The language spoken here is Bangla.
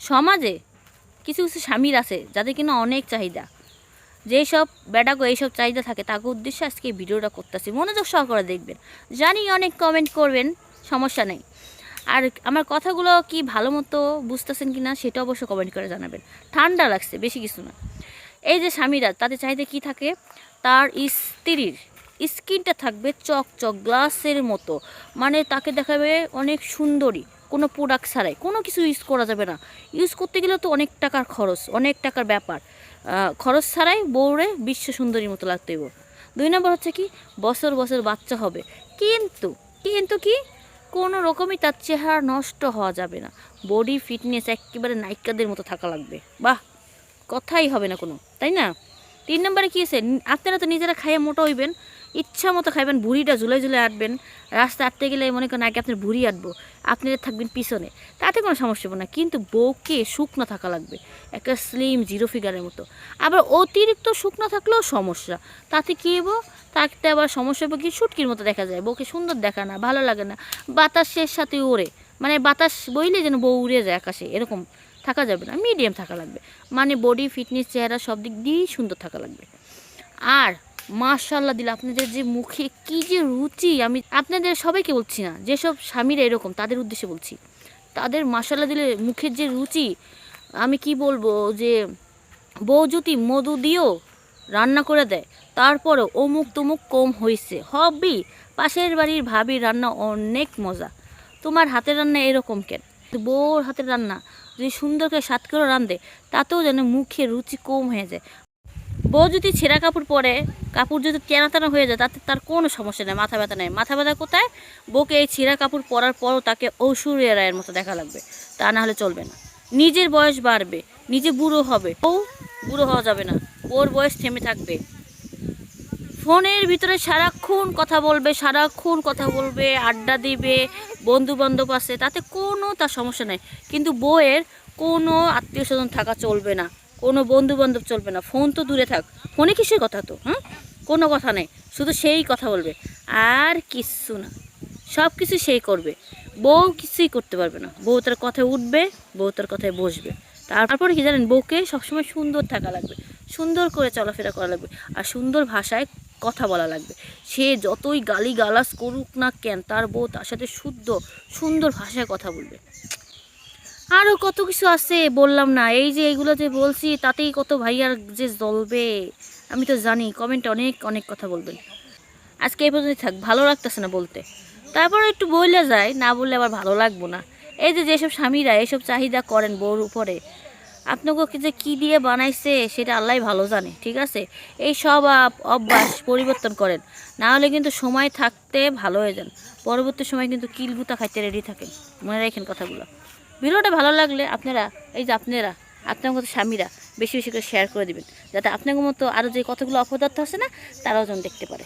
সমাজে কিছু কিছু স্বামীর আছে, যাদের কিনা অনেক চাহিদা। যেসব বেটাকো এইসব চাহিদা থাকে, তাকে উদ্দেশ্যে আজকে ভিডিওটা করতেছি। মনোযোগ সহকারে দেখবেন। জানি অনেক কমেন্ট করবেন, সমস্যা নেই। আর আমার কথাগুলো কি ভালো মতো বুঝতেছেন কি না সেটা অবশ্য কমেন্ট করে জানাবেন। ঠান্ডা লাগছে, বেশি কিছু না। এই যে স্বামীরা, তাদের চাহিদা কি থাকে? তার স্ত্রীর স্কিনটা থাকবে চকচক, গ্লাসের মতো। মানে তাকে দেখাবে অনেক সুন্দরী। কোনো প্রোডাক্ট ছাড়াই, কোনো কিছু ইউজ করা যাবে না। ইউজ করতে গেলে তো অনেক টাকার খরচ, অনেক টাকার ব্যাপার। খরচ ছাড়াই বউরে বিশ্ব সুন্দরীর মতো লাগতে হইব। দুই নম্বর হচ্ছে কি, বছর বছর বাচ্চা হবে। কিন্তু কিন্তু কি, কোনো রকমই তার চেহারা নষ্ট হওয়া যাবে না। বডি ফিটনেস একেবারে নায়িকাদের মতো থাকা লাগবে। বাহ! কথাই হবে না কোনো, তাই না? তিন নম্বরে কী আছে? আপনারা তো নিজেরা খাইয়ে মোটা হইবেন। ইচ্ছা মতো খাইবেন ভুড়িটা ঝুলে ঝুলে আঁটবেন রাস্তা আঁটতে গেলে মনে করেন, আগে আপনার ভুড়ি আটবো আপনারা থাকবেন পিছনে। তাতে কোনো সমস্যা হবে না, কিন্তু বউকে শুকনো থাকা লাগবে, একটা স্লিম জিরো ফিগারের মতো। আবার অতিরিক্ত শুকনো থাকলেও সমস্যা, তাতে কী হব তাতে আবার সমস্যা হবে কি? শুটকির মতো দেখা যায়, বউকে সুন্দর দেখা না, ভালো লাগে না, বাতাসের সাথে ওড়ে মানে বাতাস বইলে যেন বউ উড়ে যায় আকাশে, এরকম থাকা যাবে না মিডিয়াম থাকা লাগবে মানে বডি ফিটনেস চেহারা সব দিক দিয়েই সুন্দর থাকা লাগবে। আর মাশাল্লাহ দিলে, আপনাদের যে মুখে কি যে রুচি, আমি আপনাদের সবাইকে বলছি না, যেসব স্বামীরা এরকম, তাদের উদ্দেশ্যে বলছি। তাদের মাশাল্লাহ দিলে মুখের যে রুচি, আমি কি বলব যে, বউ যদি মধু দিয়েও রান্না করে দেয় তারপরে অমুক তমুক কম হয়েছে হবি, পাশের বাড়ির ভাবির রান্না অনেক মজা। তোমার হাতের রান্না এরকম কেন? বউর হাতের রান্না, যদি সুন্দর করে স্বাদ করে রান্ধে তাতেও যেন মুখে রুচি কম হয়ে যায়। বউ যদি ছেঁড়া কাপড় পরে, কাপড় যদি টানা টানা হয়ে যায়, তাতে তার কোনো সমস্যা নেই, মাথা ব্যথা নেই। মাথা ব্যথা কোথায়? বউকে এই ছেঁড়া কাপড় পরার পরও তাকে ঐশ্বরিয়া রায়ের মতো দেখা লাগবে। তা না হলে চলবে না। নিজের বয়স বাড়বে, নিজে বুড়ো হবে। ও বুড়ো হওয়া যাবে না, ওর বয়স থেমে থাকবে। ফোনের ভিতরে সারাক্ষণ কথা বলবে, সারাক্ষণ কথা বলবে, আড্ডা দিবে বন্ধু বান্ধব আছে, তাতে কোনো তার সমস্যা নেই। কিন্তু বউয়ের কোনো আত্মীয় স্বজন থাকা চলবে না। কোনো বন্ধু বান্ধব চলবে না। ফোন তো দূরে থাক। ফোনে কিসের কথা তো হ্যাঁ কোনো কথা নেই। শুধু সেই কথা বলবে। আর কিচ্ছু না। সব কিছু সেই করবে। বউ কিছুই করতে পারবে না। বউ তার কথায় উঠবে, বউ তার কথায় বসবে। তারপরে কি জানেন? বউকে সবসময় সুন্দর থাকা লাগবে। সুন্দর করে চলাফেরা করা লাগবে। আর সুন্দর ভাষায় কথা বলা লাগবে। সে যতই গালি গালাস করুক না কেন, তার বউ তার সাথে শুদ্ধ, সুন্দর ভাষায় কথা বলবে। আরও কত কিছু আছে, বললাম না। এই যে এইগুলো যে বলছি, তাতেই কত ভাইয়ার যে জ্বলবে। আমি তো জানি কমেন্টে অনেক অনেক কথা বলবেন। আজকে এই পর্যন্ত থাক, ভালো লাগতেছে না বলতে। তারপর একটু বইলে যায়, না বললে আবার ভালো লাগবো না। এই যে যেসব স্বামীরা এসব চাহিদা করেন বউর উপরে, আপনাকে যে কি দিয়ে বানাইছে, সেটা আল্লাহ ভালো জানে, ঠিক আছে? এই সব অভ্যাস পরিবর্তন করেন। না হলে কিন্তু সময় থাকতে ভালো হয়ে যান। পরবর্তী সময় কিন্তু কিলগুতা খাইতে রেডি থাকেন। মনে রাখেন কথাগুলো। ভিডিওটা ভালো লাগলে আপনারা, এই যে আপনারা, আপনার মতো স্বামীরা বেশি বেশি করে শেয়ার করে দেবেন, যাতে আপনার মতো আরও যে কতগুলো অপদার্থ আছে না, তারাও যেন দেখতে পারে।